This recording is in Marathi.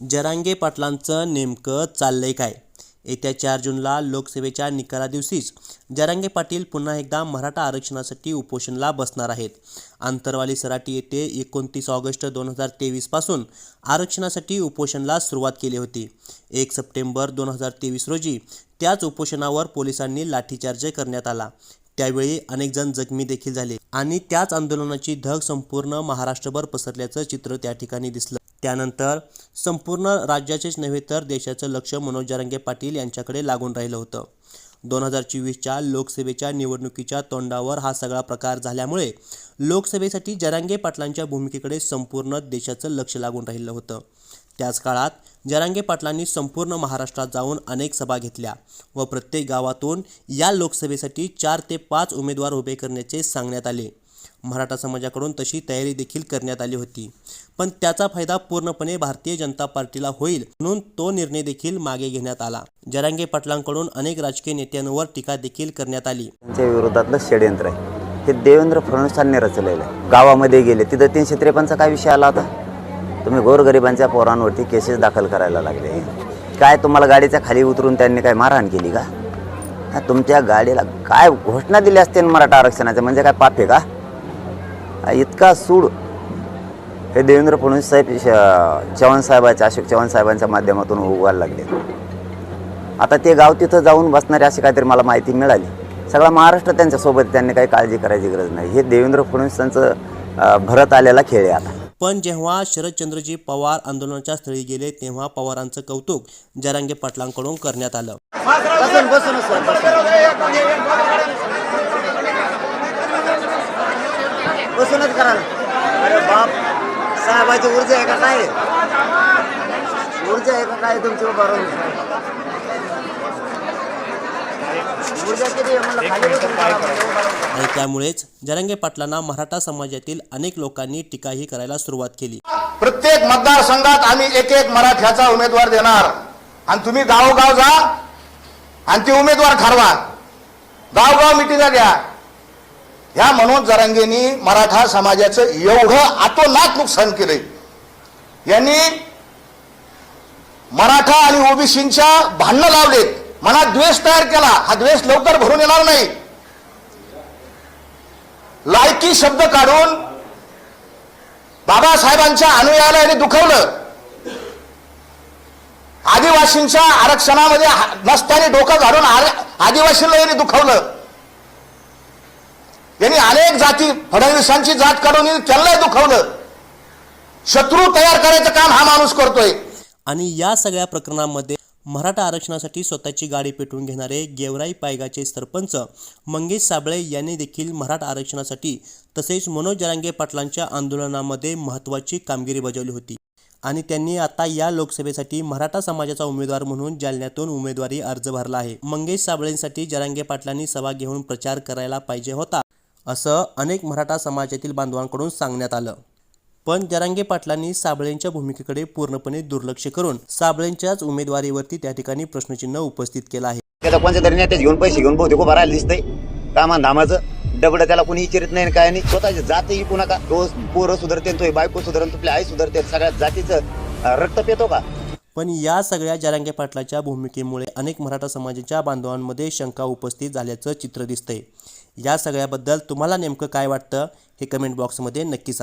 जरांगे पाटलांचं नेमकं चाललंय काय? येत्या चार जूनला लोकसभेच्या निकालादिवशीच जरांगे पाटील पुन्हा एकदा मराठा आरक्षणासाठी उपोषणला बसणार आहेत. आंतरवाली सराटी येथे एकोणतीस ऑगस्ट दोन हजार तेवीसपासून आरक्षणासाठी उपोषणला सुरुवात केली होती. एक सप्टेंबर दोन हजार तेवीस रोजी त्याच उपोषणावर पोलिसांनी लाठीचार्ज करण्यात आला. त्यावेळी अनेक जण जखमी देखील झाले आणि त्याच आंदोलनाची धग संपूर्ण महाराष्ट्रभर पसरल्याचं चित्र त्या ठिकाणी दिसलं. त्यानंतर संपूर्ण राज्याचेच नव्हे तर देशाचं लक्ष मनोज जरांगे पाटील यांच्याकडे लागून राहिलं होतं. दोन हजार चोवीसच्या लोकसभेच्या निवडणुकीच्या तोंडावर हा सगळा प्रकार झाल्यामुळे लोकसभेसाठी जरांगे पाटलांच्या भूमिकेकडे संपूर्ण देशाचं लक्ष लागून राहिलं होतं. त्याच काळात जरांगे पाटलांनी संपूर्ण महाराष्ट्रात जाऊन अनेक सभा घेतल्या व प्रत्येक गावातून या लोकसभेसाठी चार ते पाच उमेदवार उभे करण्याचे सांगण्यात आले. मराठा समाजाकडून तशी तयारी देखील करण्यात आली होती. पण त्याचा फायदा पूर्णपणे भारतीय जनता पार्टीला होईल म्हणून तो निर्णय देखील मागे घेण्यात आला. जरांगे पाटलांकडून अनेक राजकीय नेत्यांवर टीका देखील करण्यात आली. त्यांच्या विरोधातलं षडयंत्र आहे. हे देवेंद्र फडणवीसांनी रचलेलं आहे. गावामध्ये गेले तिथं तीनशे त्रेपन्नचा काय विषय आला होता? तुम्ही गोरगरिबांच्या पोरांवरती केसेस दाखल करायला लागले. काय तुम्हाला गाडीच्या खाली उतरून त्यांनी काय मारहाण केली का? तुमच्या गाडीला काय घोषणा दिली असते मराठा आरक्षणाचं? म्हणजे काय पाप आहे का? इतका सूड. हे देवेंद्र फडणवीस साहेब श- चव्हाण साहेबांच्या अशोक चव्हाण साहेबांच्या माध्यमातून उगवायला लागले. आता ते गाव तिथं जाऊन बसणारे अशी काहीतरी मला माहिती मिळाली. सगळा महाराष्ट्र त्यांच्यासोबत त्यांनी काही काळजी करायची गरज नाही. हे देवेंद्र फडणवीसांचं भरत आलेला खेळ आहे आता. पण जेव्हा शरदचंद्रजी पवार आंदोलनाच्या स्थळी गेले तेव्हा पवारांचं कौतुक जरांगे पाटलांकडून करण्यात आलं. साहेबाची ऊर्जा आहे का काय? ऊर्जा आहे का काय तुमची. आणि त्यामुळेच जरांगे पाटलांना मराठा समाजातील अनेक लोकांनी टीकाही करायला सुरुवात केली. प्रत्येक मतदारसंघात आम्ही एक एक मराठ्याचा उमेदवार देणार. आणि तुम्ही गावोगाव जा आणि ते उमेदवार ठरवा. गावगाव मिटिंगा द्या. ह्या मनोज जरांगेंनी मराठा समाजाचं एवढं आतोनात नुकसान केलंय. यांनी मराठा आणि ओबीसींच्या भांडणं लावलेत. मनात द्वेष तयार केला. हा द्वेष लवकर भरून येणार नाही. लायकी शब्द काढून बाबासाहेबांच्या अनुयायाला यांनी दुखवलं. आदिवासींच्या आरक्षणामध्ये नसताना डोकं घालून आदिवासींना यांनी दुखवलं. यांनी अनेक जाती फडणवीसांची जात काढून त्यांना दुखवलं. शत्रू तयार करायचं काम हा माणूस करतोय. आणि या सगळ्या प्रकरणांमध्ये मराठा आरक्षणासाठी स्वतःची गाडी पेटवून घेणारे गेवराई पायगाचे सरपंच मंगेश साबळे यांनी देखील मराठा आरक्षणासाठी तसेच मनोज जरांगे पाटलांच्या आंदोलनामध्ये महत्त्वाची कामगिरी बजावली होती. आणि त्यांनी आता या लोकसभेसाठी मराठा समाजाचा उमेदवार म्हणून जालन्यातून उमेदवारी अर्ज भरला आहे. मंगेश साबळेंसाठी जरांगे पाटलांनी सभा घेऊन प्रचार करायला पाहिजे होता. असं अनेक मराठा समाजातील बांधवांकडून सांगण्यात आलं. पण जरांगे पाटलांनी साबळेंच्या भूमिकेकडे पूर्णपणे दुर्लक्ष करून साबळेंच्याच उमेदवारीवरती त्या ठिकाणी प्रश्नचिन्ह उपस्थित केलं आहे. त्याचा कोणत्या तरी नेत्याचे घेऊन पैसे घेऊन बहुतेक भरायला दिसतंय. कामान धामाचं. डबडं त्याला कोणी विचारित नाही काय नाही. स्वतःची जातही पुन्हा का तो पोरं सुधारते तो बायको सुधारण आपली आई सुधारते सगळ्या जातीचं रक्त पेतो का? पण या सगळ्या जारांगे पाटलाच्या भूमिकेमुळे अनेक मराठा समाजाच्या बांधवांमध्ये शंका उपस्थित झाल्याचं चित्र दिसतंय. या सगळ्याबद्दल तुम्हाला नेमकं काय वाटतं हे कमेंट बॉक्समध्ये नक्की सांगा.